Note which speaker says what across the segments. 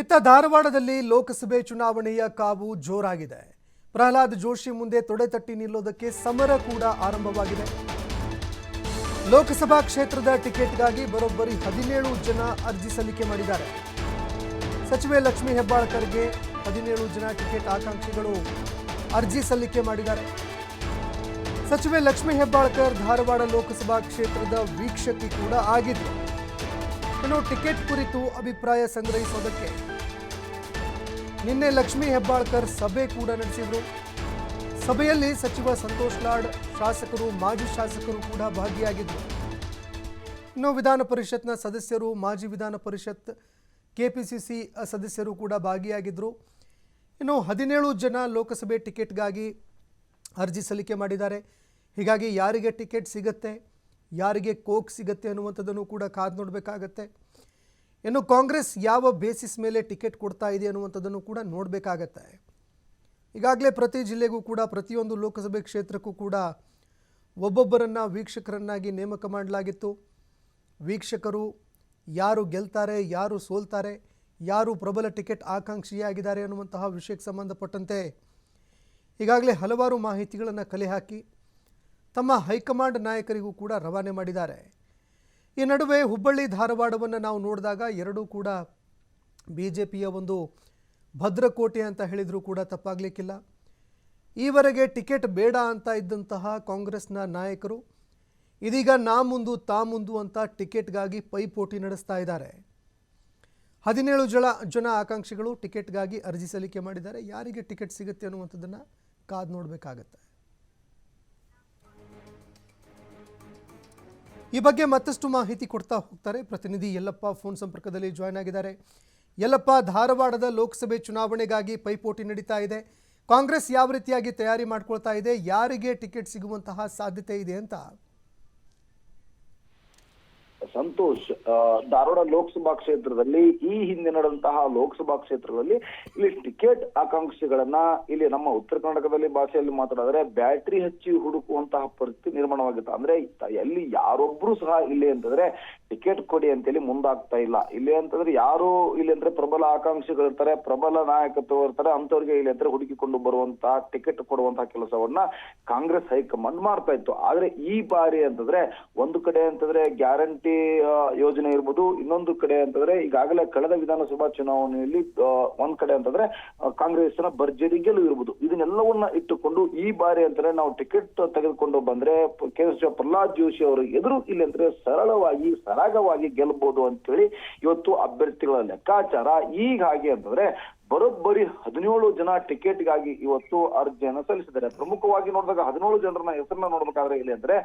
Speaker 1: ಇತ್ತ ಧಾರವಾಡದಲ್ಲಿ ಲೋಕಸಭೆ ಚುನಾವಣೆಯ ಕಾವು ಜೋರಾಗಿದೆ. ಪ್ರಹ್ಲಾದ್ ಜೋಶಿ ಮುಂದೆ ತೊಡೆತಟ್ಟಿ ನಿಲ್ಲೋದಕ್ಕೆ ಸಮರ ಕೂಡ ಆರಂಭವಾಗಿದೆ. ಲೋಕಸಭಾ ಕ್ಷೇತ್ರದ ಟಿಕೆಟ್ಗಾಗಿ ಬರೋಬ್ಬರಿ ಹದಿನೇಳು ಜನ ಅರ್ಜಿ ಸಲ್ಲಿಕೆ ಮಾಡಿದ್ದಾರೆ. ಸಚಿವೆ ಲಕ್ಷ್ಮೀ ಹೆಬ್ಬಾಳ್ಕರ್ಗೆ ಹದಿನೇಳು ಜನ ಟಿಕೆಟ್ ಆಕಾಂಕ್ಷಿಗಳು ಅರ್ಜಿ ಸಲ್ಲಿಕೆ ಮಾಡಿದ್ದಾರೆ. ಸಚಿವೆ ಲಕ್ಷ್ಮೀ ಹೆಬ್ಬಾಳ್ಕರ್ ಧಾರವಾಡ ಲೋಕಸಭಾ ಕ್ಷೇತ್ರದ ವೀಕ್ಷಕಿ ಕೂಡ ಆಗಿದ್ರು. ಇನ್ನು ಟಿಕೆಟ್ ಕುರಿತು ಅಭಿಪ್ರಾಯ ಸಂಗ್ರಹಿಸೋದಕ್ಕೆ. ನಿನ್ನೆ ಲಕ್ಷ್ಮೀ ಹೆಬ್ಬಾಳ್ಕರ್ ಸಭೆ ಕೂಡ ನಡೆಸಿದರು. ಸಭೆಯಲ್ಲಿ ಸಚಿವ ಸಂತೋಷ್ ಲಾಡ್, ಶಾಸಕರು, ಮಾಜಿ ಶಾಸಕರು ಕೂಡ ಭಾಗಿಯಾಗಿದ್ದರು ಇನ್ನು ವಿಧಾನ ಪರಿಷತ್ನ ಸದಸ್ಯರು, ಮಾಜಿ ವಿಧಾನ ಪರಿಷತ್ ಕೆಪಿಸಿಸಿ ಸದಸ್ಯರು ಕೂಡ ಭಾಗಿಯಾಗಿದ್ದರು ಇನ್ನು ಹದಿನೇಳು ಜನ ಲೋಕಸಭೆ ಟಿಕೆಟ್ಗಾಗಿ ಅರ್ಜಿ ಸಲ್ಲಿಕೆ ಮಾಡಿದ್ದಾರೆ. ಹೀಗಾಗಿ ಯಾರಿಗೆ ಟಿಕೆಟ್ ಸಿಗತ್ತೆ? ಯಾರಿಗೆ ಕೋಕ್ ಸಿಗತ್ತೆ ಅನ್ನುವಂಥದ್ದನ್ನು ಕೂಡ ಕಾದು ನೋಡಬೇಕಾಗತ್ತೆ. ಇನ್ನು ಕಾಂಗ್ರೆಸ್ ಯಾವ ಬೇಸಿಸ್ ಮೇಲೆ ಟಿಕೆಟ್ ಕೊಡ್ತಾ ಇದೆ ಅನ್ನುವಂಥದ್ದನ್ನು ಕೂಡ ನೋಡಬೇಕಾಗತ್ತೆ. ಈಗಾಗಲೇ ಪ್ರತಿ ಜಿಲ್ಲೆಗೂ ಕೂಡ, ಪ್ರತಿಯೊಂದು ಲೋಕಸಭೆ ಕ್ಷೇತ್ರಕ್ಕೂ ಕೂಡ ಒಬ್ಬೊಬ್ಬರನ್ನು ವೀಕ್ಷಕರನ್ನಾಗಿ ನೇಮಕ ಮಾಡಲಾಗಿತ್ತು. ವೀಕ್ಷಕರು ಯಾರು ಗೆಲ್ತಾರೆ, ಯಾರು ಸೋಲ್ತಾರೆ, ಯಾರು ಪ್ರಬಲ ಟಿಕೆಟ್ ಆಕಾಂಕ್ಷಿಯಾಗಿದ್ದಾರೆ ಅನ್ನುವಂತಹ ವಿಷಯಕ್ಕೆ ಸಂಬಂಧಪಟ್ಟಂತೆ ಈಗಾಗಲೇ ಹಲವಾರು ಮಾಹಿತಿಗಳನ್ನು ಕಲೆ ಹಾಕಿ ತಮ್ಮ ಹೈಕಮಾಂಡ್ ನಾಯಕರಿಗೂ ಕೂಡ ರವಾನೆ ಮಾಡಿದ್ದಾರೆ. ಈ ನಡುವೆ ಹುಬ್ಬಳ್ಳಿ ಧಾರವಾಡವನ್ನು ನಾವು ನೋಡಿದಾಗ ಎರಡೂ ಕೂಡ ಬಿ ಜೆ ಪಿಯ ಒಂದು ಭದ್ರಕೋಟೆ ಅಂತ ಹೇಳಿದರೂ ಕೂಡ ತಪ್ಪಾಗಲಿಕ್ಕಿಲ್ಲ. ಈವರೆಗೆ ಟಿಕೆಟ್ ಬೇಡ ಅಂತ ಇದ್ದಂತಹ ಕಾಂಗ್ರೆಸ್ನ ನಾಯಕರು, ಇದೀಗ ನಾ ಮುಂದು ತಾ ಮುಂದು ಅಂತ ಟಿಕೆಟ್ಗಾಗಿ ಪೈಪೋಟಿ ನಡೆಸ್ತಾ ಇದ್ದಾರೆ. ಹದಿನೇಳು ಜನ ಜನ ಆಕಾಂಕ್ಷಿಗಳು ಟಿಕೆಟ್ಗಾಗಿ ಅರ್ಜಿ ಸಲ್ಲಿಕೆ ಮಾಡಿದ್ದಾರೆ. ಯಾರಿಗೆ ಟಿಕೆಟ್ ಸಿಗುತ್ತೆ ಅನ್ನುವಂಥದ್ದನ್ನು ಕಾದು ನೋಡಬೇಕಾಗತ್ತೆ. ಈ ಬಗ್ಗೆ ಮತ್ತಷ್ಟು ಮಾಹಿತಿ ಕೊಡ್ತಾ ಹೋಗ್ತಾರೆ ಪ್ರತಿನಿಧಿ ಯಲ್ಲಪ್ಪ ಫೋನ್ ಸಂಪರ್ಕದಲ್ಲಿ ಜಾಯ್ನ್ ಆಗಿದ್ದಾರೆ. ಯಲ್ಲಪ್ಪ ಧಾರವಾಡದ ಲೋಕಸಭೆ ಚುನಾವಣೆಗಾಗಿ ಪೈಪೋಟಿ ನಡೀತಾ ಇದೆ. ಕಾಂಗ್ರೆಸ್ ಯಾವ ರೀತಿಯಾಗಿ ತಯಾರಿ ಮಾಡ್ಕೊಳ್ತಾ ಇದೆ? ಯಾರಿಗೆ ಟಿಕೆಟ್ ಸಿಗುವಂತಹ ಸಾಧ್ಯತೆ ಇದೆ ಅಂತ?
Speaker 2: ಸಂತೋಷ್ ಧಾರವಾಡ ಲೋಕಸಭಾ ಕ್ಷೇತ್ರದಲ್ಲಿ ಈ ಹಿಂದೆ ನಡೆದಂತಹ ಲೋಕಸಭಾ ಕ್ಷೇತ್ರದಲ್ಲಿ ಇಲ್ಲಿ ಟಿಕೆಟ್ ಆಕಾಂಕ್ಷಿಗಳನ್ನ ಇಲ್ಲಿ ನಮ್ಮ ಉತ್ತರ ಕರ್ನಾಟಕದಲ್ಲಿ ಭಾಷೆಯಲ್ಲಿ ಮಾತಾಡಿದ್ರೆ ಬ್ಯಾಟ್ರಿ ಹಚ್ಚಿ ಹುಡುಕುವಂತಹ ಪರಿಸ್ಥಿತಿ ನಿರ್ಮಾಣವಾಗಿತ್ತು ಅಂದ್ರೆ ಎಲ್ಲಿ ಎಲ್ಲಿ ಯಾರೊಬ್ರು ಸಹ ಇಲ್ಲಿ ಅಂತಂದ್ರೆ ಟಿಕೆಟ್ ಕೊಡಿ ಅಂತೇಳಿ ಮುಂದಾಗ್ತಾ ಇಲ್ಲ. ಇಲ್ಲಿ ಅಂತಂದ್ರೆ ಯಾರು ಇಲ್ಲಿ ಅಂದ್ರೆ ಪ್ರಬಲ ಆಕಾಂಕ್ಷಿಗಳು ಇರ್ತಾರೆ, ಪ್ರಬಲ ನಾಯಕತ್ವ ಇರ್ತಾರೆ ಅಂತವ್ರಿಗೆ ಇಲ್ಲಿ ಅಂದ್ರೆ ಹುಡುಕಿಕೊಂಡು ಬರುವಂತಹ ಟಿಕೆಟ್ ಕೊಡುವಂತಹ ಕೆಲಸವನ್ನ ಕಾಂಗ್ರೆಸ್ ಹೈಕಮಾಂಡ್ ಮಾಡ್ತಾ ಇತ್ತು. ಆದ್ರೆ ಈ ಬಾರಿ ಅಂತಂದ್ರೆ ಒಂದು ಕಡೆ ಅಂತಂದ್ರೆ ಗ್ಯಾರಂಟಿ ಯೋಜನೆ ಇರ್ಬೋದು, ಇನ್ನೊಂದು ಕಡೆ ಅಂತಂದ್ರೆ ಈಗಾಗಲೇ ಕಳೆದ ವಿಧಾನಸಭಾ ಚುನಾವಣೆಯಲ್ಲಿ ಒಂದ್ ಕಡೆ ಅಂತಂದ್ರೆ ಕಾಂಗ್ರೆಸ್ನ ಭರ್ಜರಿ ಗೆಲುವು ಇರ್ಬೋದು. ಇದನ್ನೆಲ್ಲವನ್ನ ಇಟ್ಟುಕೊಂಡು ಈ ಬಾರಿ ಅಂತಂದ್ರೆ ನಾವು ಟಿಕೆಟ್ ತೆಗೆದುಕೊಂಡು ಬಂದ್ರೆ ಕೆ ಎಸ್ ಪ್ರಹ್ಲಾದ್ ಜೋಶಿ ಅವರು ಎದುರು ಇಲ್ಲಿ ಅಂದ್ರೆ ಸರಳವಾಗಿ ಸರಾಗವಾಗಿ ಗೆಲ್ಬಹುದು ಅಂತೇಳಿ ಇವತ್ತು ಅಭ್ಯರ್ಥಿಗಳ ಲೆಕ್ಕಾಚಾರ. ಈಗ ಹಾಗೆ ಅಂತಂದ್ರೆ ಬರೋಬ್ಬರಿ ಹದಿನೇಳು ಜನ ಟಿಕೆಟ್ಗಾಗಿ ಇವತ್ತು ಅರ್ಜಿಯನ್ನು ಸಲ್ಲಿಸಿದ್ದಾರೆ. ಪ್ರಮುಖವಾಗಿ ನೋಡಿದಾಗ ಹದಿನೇಳು ಜನರನ್ನ ಹೆಸರನ್ನ ನೋಡ್ಬೇಕಾದ್ರೆ ಇಲ್ಲಿ ಅಂದ್ರೆ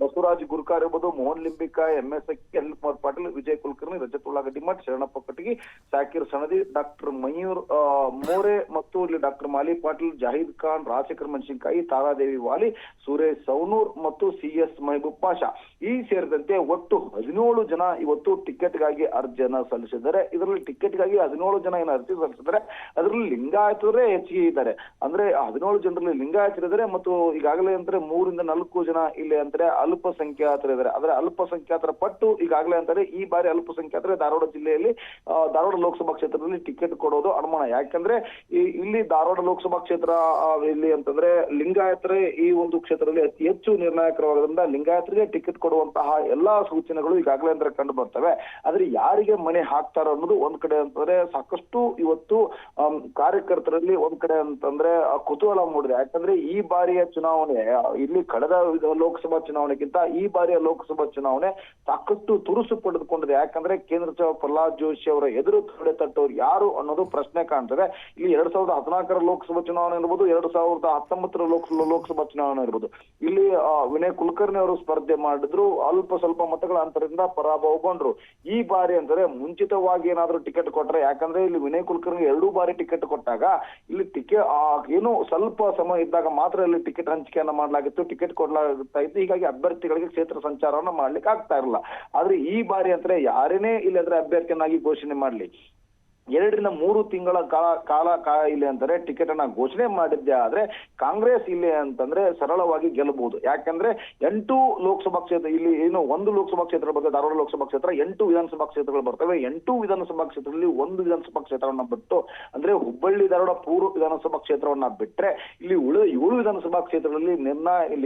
Speaker 2: ಬಸವರಾಜ್ ಗುರ್ಕಾರ್ ಇರ್ಬೋದು, Mohan Limbika M S Anil Kumar Patil, Vijay Kulkarni Rajat Ullagaddi Math Sharanappa Katagi Sakir Sanadi doctor Mayur More ಮತ್ತು ಇಲ್ಲಿ ಡಾಕ್ಟರ್ ಮಾಲಿ ಪಾಟೀಲ್, ಜಾಹಿದ್ ಖಾನ್, ರಾಜಶೇಖರ್ ಮೆಣಸಿನಕಾಯಿ ತಾರಾದೇವಿ ವಾಲಿ, ಸುರೇಶ್ ಸೌನೂರ್ ಮತ್ತು ಸಿ ಎಸ್ ಮೆಹಬೂಬ್ ಪಾಷಾ. ಈ ಸೇರಿದಂತೆ ಒಟ್ಟು ಹದಿನೇಳು ಜನ ಇವತ್ತು ಟಿಕೆಟ್ಗಾಗಿ ಅರ್ಜಿಯನ್ನ ಸಲ್ಲಿಸಿದ್ದಾರೆ. ಇದರಲ್ಲಿ ಟಿಕೆಟ್ಗಾಗಿ ಹದಿನೇಳು ಜನ ಏನು ಅರ್ಜಿ ಸಲ್ಲಿಸಿದ್ದಾರೆ? ಅದರಲ್ಲಿ ಲಿಂಗಾಯತರೇ ಹೆಚ್ಚಿಗೆ ಇದ್ದಾರೆ. ಅಂದ್ರೆ ಹದಿನೇಳು ಜನರಲ್ಲಿ ಲಿಂಗಾಯತರಿದ್ದಾರೆ ಮತ್ತು ಈಗಾಗಲೇ ಅಂದ್ರೆ ಮೂರಿಂದ ನಾಲ್ಕು ಜನ ಇಲ್ಲಿ ಅಂದ್ರೆ ಅಲ್ಪಸಂಖ್ಯಾತರಿದ್ದಾರೆ ಅಂದ್ರೆ ಅಲ್ಪಸಂಖ್ಯಾತರ ಪಟ್ಟು ಈಗಾಗಲೇ ಅಂತಾರೆ ಈ ಬಾರಿ ಅಲ್ಪಸಂಖ್ಯಾತರ ಧಾರವಾಡ ಜಿಲ್ಲೆಯಲ್ಲಿ ಧಾರವಾಡ ಲೋಕಸಭಾ ಕ್ಷೇತ್ರದಲ್ಲಿ ಟಿಕೆಟ್ ಕೊಡೋದು ಅನುಮಾನ. ಯಾಕಂದ್ರೆ ಇಲ್ಲಿ ಧಾರವಾಡ ಲೋಕಸಭಾ ಕ್ಷೇತ್ರ ಇಲ್ಲಿ ಅಂತಂದ್ರೆ ಲಿಂಗಾಯತರೇ ಈ ಒಂದು ಕ್ಷೇತ್ರದಲ್ಲಿ ಅತಿ ಹೆಚ್ಚು ನಿರ್ಣಾಯಕರವಾದ್ರಿಂದ ಲಿಂಗಾಯತರಿಗೆ ಟಿಕೆಟ್ ಕೊಡುವಂತಹ ಎಲ್ಲಾ ಸೂಚನೆಗಳು ಈಗಾಗಲೇ ಅಂದ್ರೆ ಕಂಡು ಬರ್ತವೆ. ಆದ್ರೆ ಯಾರಿಗೆ ಮನೆ ಹಾಕ್ತಾರ ಅನ್ನೋದು ಒಂದ್ ಕಡೆ ಅಂತಂದ್ರೆ ಸಾಕಷ್ಟು ಇವತ್ತು ಕಾರ್ಯಕರ್ತರಲ್ಲಿ ಒಂದ್ ಕಡೆ ಅಂತಂದ್ರೆ ಕುತೂಹಲ ಮೂಡಿದೆ. ಯಾಕಂದ್ರೆ ಈ ಬಾರಿಯ ಚುನಾವಣೆ ಇಲ್ಲಿ ಕಳೆದ ಲೋಕಸಭಾ ಚುನಾವಣೆಗಿಂತ ಈ ಬಾರಿಯ ಲೋಕಸಭಾ ಚುನಾವಣೆ ಸಾಕಷ್ಟು ತುರುಸು ಪಡೆದುಕೊಂಡಿದೆ. ಯಾಕಂದ್ರೆ ಕೇಂದ್ರ ಸಚಿವ ಪ್ರಹ್ಲಾದ್ ಜೋಶಿ ಅವರ ಎದುರು ತೊಡೆ ತಟ್ಟೋರು ಯಾರು ಅನ್ನೋದು ಪ್ರಶ್ನೆ ಕಾಣ್ತದೆ. ಇಲ್ಲಿ ಎರಡ್ ಸಾವಿರದ ಹದಿನಾಲ್ಕರ ಲೋಕಸಭಾ ಚುನಾವಣೆ ಇರ್ಬೋದು, ಎರಡ್ ಸಾವಿರದ ಹತ್ತೊಂಬತ್ತರ ಲೋಕ, ಲೋಕಸಭಾ ಚುನಾವಣೆ ಇರ್ಬೋದು. ಇಲ್ಲಿ ವಿನಯ್ ಕುಲಕರ್ಣಿ ಅವರು ಸ್ಪರ್ಧೆ ಮಾಡಿದ್ರು. ಅಲ್ಪ ಸ್ವಲ್ಪ ಮತಗಳ ಅಂತರದಿಂದ ಪರಾಭವಗೊಂಡ್ರು. ಈ ಬಾರಿ ಅಂದ್ರೆ ಮುಂಚಿತವಾಗಿ ಏನಾದ್ರೂ ಟಿಕೆಟ್ ಕೊಟ್ರೆ, ಯಾಕಂದ್ರೆ ಇಲ್ಲಿ ವಿನಯ್ ಕುಲಕರ್ಣಿ ಎರಡೂ ಬಾರಿ ಟಿಕೆಟ್ ಕೊಟ್ಟಾಗ ಇಲ್ಲಿ ಟಿಕೆಟ್ ಏನು ಸ್ವಲ್ಪ ಸಮಯ ಇದ್ದಾಗ ಮಾತ್ರ ಇಲ್ಲಿ ಟಿಕೆಟ್ ಹಂಚಿಕೆಯನ್ನ ಮಾಡಲಾಗಿತ್ತು. ಟಿಕೆಟ್ ಕೊಡಲಾಗ್ತಾ ಇತ್ತು. ಹೀಗಾಗಿ ಅಭ್ಯರ್ಥಿಗಳಿಗೆ ಕ್ಷೇತ್ರ ಸಂಚಾರವನ್ನ ಮಾಡ್ಲಿಕ್ಕೆ ಆಗ್ತಾ ಇರಲಿಲ್ಲ ಆದ್ರೆ ಈ ಬಾರಿ ಅಂದ್ರೆ ಯಾರೇನೇ ಇಲ್ಲಿ ಅಂದ್ರೆ ಅಭ್ಯರ್ಥಿಯನ್ನಾಗಿ ಘೋಷಣೆ ಮಾಡ್ಲಿ. ಎರಡರಿಂದ ಮೂರು ತಿಂಗಳ ಕಾಲ ಕಾಲ ಕಾಯಿಲೆ ಇಲ್ಲಿ ಅಂತಾರೆ ಟಿಕೆಟ್ ಅನ್ನ ಘೋಷಣೆ ಮಾಡಿದ್ದೆ ಆದ್ರೆ ಕಾಂಗ್ರೆಸ್ ಇಲ್ಲಿ ಅಂತಂದ್ರೆ ಸರಳವಾಗಿ ಗೆಲ್ಲಬಹುದು ಯಾಕಂದ್ರೆ ಎಂಟು ಲೋಕಸಭಾ ಕ್ಷೇತ್ರ, ಇಲ್ಲಿ ಏನು ಒಂದು ಲೋಕಸಭಾ ಕ್ಷೇತ್ರ ಬಗ್ಗೆ ಧಾರವಾಡ ಲೋಕಸಭಾ ಕ್ಷೇತ್ರ, ಎಂಟು ವಿಧಾನಸಭಾ ಕ್ಷೇತ್ರಗಳು ಬರ್ತವೆ. ಎಂಟು ವಿಧಾನಸಭಾ ಕ್ಷೇತ್ರದಲ್ಲಿ ಒಂದು ವಿಧಾನಸಭಾ ಕ್ಷೇತ್ರವನ್ನ ಬಿಟ್ಟು, ಅಂದ್ರೆ ಹುಬ್ಬಳ್ಳಿ, ಧಾರವಾಡ, ಪೂರ್ವ ವಿಧಾನಸಭಾ ಕ್ಷೇತ್ರವನ್ನ ಬಿಟ್ರೆ ಇಲ್ಲಿ ಉಳಿದ ಏಳು ವಿಧಾನಸಭಾ ಕ್ಷೇತ್ರಗಳಲ್ಲಿ ನಿರ್ಣಯ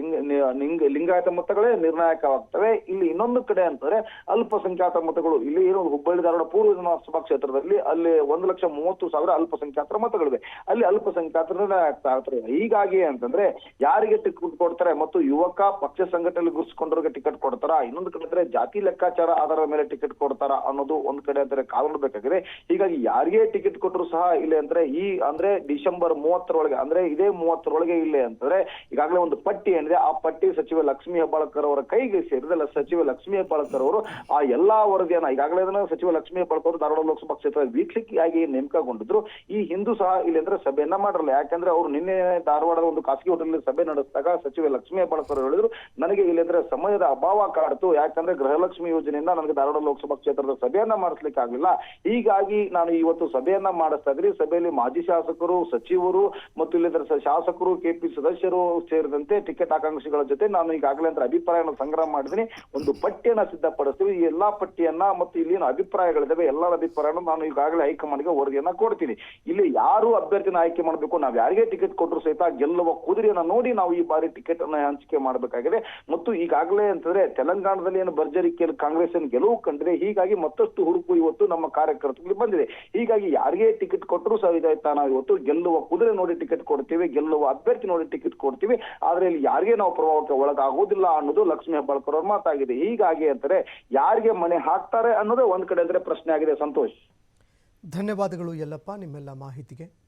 Speaker 2: ಲಿಂಗ ಲಿಂಗಾಯತ ಮತಗಳೇ ನಿರ್ಣಾಯಕವಾಗ್ತವೆ. ಇಲ್ಲಿ ಇನ್ನೊಂದು ಕಡೆ ಅಂತಂದ್ರೆ ಅಲ್ಪಸಂಖ್ಯಾತ ಮತಗಳು, ಇಲ್ಲಿ ಏನು ಹುಬ್ಬಳ್ಳಿ, ಧಾರವಾಡ, ಪೂರ್ವ ವಿಧಾನಸಭಾ ಕ್ಷೇತ್ರದಲ್ಲಿ ಅಲ್ಲಿ ಒಂದು ಲಕ್ಷ ಮೂವತ್ತು ಸಾವಿರ ಅಲ್ಪಸಂಖ್ಯಾತರ ಮತಗಳಿವೆ. ಅಲ್ಲಿ ಅಲ್ಪಸಂಖ್ಯಾತರ ನಿರ್ಣಾಯಕ ಆಗ್ತಾರೆ ಹೀಗಾಗಿ ಅಂತಂದ್ರೆ ಯಾರಿಗೆ ಟಿಕೆಟ್ ಕೊಡ್ತಾರೆ ಮತ್ತು ಯುವಕ ಪಕ್ಷ ಸಂಘಟನೆ ಗುರುಸ್ಕೊಂಡವ್ರಿಗೆ ಟಿಕೆಟ್ ಕೊಡ್ತಾರ? ಇನ್ನೊಂದು ಕಡೆ ಅಂದ್ರೆ ಜಾತಿ ಲೆಕ್ಕಾಚಾರ ಆಧಾರದ ಮೇಲೆ ಟಿಕೆಟ್ ಕೊಡ್ತಾರ ಅನ್ನೋದು ಒಂದ್ ಕಡೆ ಅಂದ್ರೆ ಕಾನೂನು ನೋಡ್ಬೇಕಾಗಿದೆ ಹೀಗಾಗಿ ಯಾರಿಗೆ ಟಿಕೆಟ್ ಕೊಟ್ಟರು ಸಹ ಇಲ್ಲಿ ಅಂದ್ರೆ ಈ ಅಂದ್ರೆ ಡಿಸೆಂಬರ್ ಮೂವತ್ತರೊಳಗೆ ಅಂದ್ರೆ ಇದೇ ಮೂವತ್ತರೊಳಗೆ ಇಲ್ಲಿ ಅಂತಂದ್ರೆ ಈಗಾಗಲೇ ಒಂದು ಪಟ್ಟಿ ಏನಿದೆ, ಆ ಪಟ್ಟಿ ಸಚಿವ ಲಕ್ಷ್ಮೀ ಹೆಬ್ಬಾಳ್ಕರ್ ಅವರ ಕೈಗೆ ಸೇರಿದಲ್ಲ ಸಚಿವ ಲಕ್ಷ್ಮೀ ಹೆಬ್ಬಾಳ್ಕರ್ ಅವರು ಆ ಎಲ್ಲಾ ವರದಿಯನ್ನ ಈಗಾಗಲೇ ಸಚಿವ ಲಕ್ಷ್ಮೀ ಹೆಬ್ಬಾಳ್ಕರ್ ಧಾರವಾಡ ಲೋಕಸಭಾ ಕ್ಷೇತ್ರ ವೀಕ್ಷಕಿಯಾಗಿ ನೇಮಕಗೊಂಡಿದ್ರು, ಈ ಹಿಂದೂ ಸಹ ಇಲ್ಲಿ ಅಂದ್ರೆ ಸಭೆಯನ್ನ ಮಾಡಿರಲ್ಲ ಯಾಕಂದ್ರೆ ಅವರು ನಿನ್ನೆ ಧಾರವಾಡದ ಒಂದು ಖಾಸಗಿ ಹೋಟೆಲ್ ಸಭೆ ನಡೆಸಿದಾಗ ಸಚಿವ ಲಕ್ಷ್ಮೀ ಹೆಬ್ಬಾಳ್ಕರ್ ಹೇಳಿದ್ರು, ನನಗೆ ಇಲ್ಲಿ ಅಂದ್ರೆ ಸಮಯದ ಅಭಾವ ಕಾಡ್ತು. ಯಾಕಂದ್ರೆ ಗೃಹಲಕ್ಷ್ಮಿ ಯೋಜನೆಯಿಂದ ನನಗೆ ಧಾರವಾಡ ಲೋಕಸಭಾ ಕ್ಷೇತ್ರದ ಸಭೆಯನ್ನ ಮಾಡಿಸ್ಲಿಕ್ಕೆ ಆಗ್ಲಿಲ್ಲ. ಹೀಗಾಗಿ ನಾನು ಇವತ್ತು ಸಭೆಯನ್ನ ಮಾಡಿಸ್ತಾ ಇದ್ರಿ ಸಭೆಯಲ್ಲಿ ಮಾಜಿ ಶಾಸಕರು, ಸಚಿವರು ಮತ್ತು ಇಲ್ಲಿಂದ್ರೆ ಶಾಸಕರು, ಕೆಪಿ ಸದಸ್ಯರು ಸೇರಿದಂತೆ ಟಿಕೆಟ್ ಆಕಾಂಕ್ಷಿಗಳ ಜೊತೆ ನಾನು ಈಗಾಗಲೇ ಅಂದ್ರೆ ಅಭಿಪ್ರಾಯವನ್ನು ಸಂಗ್ರಹ ಮಾಡಿದೀನಿ ಒಂದು ಪಟ್ಟಿಯನ್ನ ಸಿದ್ಧಪಡಿಸ್ತೀವಿ. ಈ ಎಲ್ಲಾ ಪಟ್ಟಿಯನ್ನ ಮತ್ತು ಇಲ್ಲಿನ ಅಭಿಪ್ರಾಯಗಳಿದ್ದಾವೆ. ಎಲ್ಲರ ಅಭಿಪ್ರಾಯನ ನಾನು ಈಗಾಗಲೇ ಹೈಕಮಾಂಡ್ಗೆ ವರದಿಯನ್ನ ಕೊಡ್ತೀನಿ. ಇಲ್ಲಿ ಯಾರು ಅಭ್ಯರ್ಥಿನ ಆಯ್ಕೆ ಮಾಡಬೇಕು, ನಾವು ಯಾರಿಗೆ ಟಿಕೆಟ್ ಕೊಟ್ಟರು ಸಹಿತ ಗೆಲ್ಲುವ ಕುದುರೆಯನ್ನ ನೋಡಿ ನಾವು ಈ ಬಾರಿ ಟಿಕೆಟ್ ಅನ್ನ ಹಂಚಿಕೆ ಮಾಡಬೇಕಾಗಿದೆ. ಮತ್ತು ಈಗಾಗಲೇ ಅಂತಂದ್ರೆ ತೆಲಂಗಾಣದಲ್ಲಿ ಏನು ಭರ್ಜರಿ ಕಾಂಗ್ರೆಸ್ ಏನು ಗೆಲುವು ಕಂಡಿದೆ, ಹೀಗಾಗಿ ಮತ್ತಷ್ಟು ಹುಡುಕು ಇವತ್ತು ನಮ್ಮ ಕಾರ್ಯಕರ್ತರಿಗೆ ಬಂದಿದೆ. ಹೀಗಾಗಿ ಯಾರಿಗೆ ಟಿಕೆಟ್ ಕೊಟ್ಟರು ಸಹ ಇದಾಯ್ತಾ ನಾವು ಇವತ್ತು ಗೆಲ್ಲುವ ಕುದುರೆ ನೋಡಿ ಟಿಕೆಟ್ ಕೊಡ್ತೀವಿ, ಗೆಲ್ಲುವ ಅಭ್ಯರ್ಥಿ ನೋಡಿ ಟಿಕೆಟ್ ಕೊಡ್ತೀವಿ. ಆದ್ರೆ ಇಲ್ಲಿ ಯಾರಿಗೆ ನಾವು ಪ್ರಭಾವಕ್ಕೆ ಒಳಗಾಗುವುದಿಲ್ಲ ಅನ್ನೋದು ಲಕ್ಷ್ಮೀ ಹೆಬ್ಬಾಳ್ಕರ್ ಅವ್ರ ಮಾತಾಗಿದೆ. ಹೀಗಾಗಿ ಅಂತಾರೆ ಯಾರಿಗೆ ಮನೆ ಹಾಕ್ತಾರೆ ಅನ್ನೋದೇ ಒಂದ್ ಕಡೆ ಅಂದ್ರೆ ಪ್ರಶ್ನೆ ಆಗಿದೆ. ಸಂತೋಷ್.
Speaker 1: ಧನ್ಯವಾದಗಳು ಎಲ್ಲಪ್ಪ ನಿಮ್ಮೆಲ್ಲ ಮಾಹಿತಿಗೆ.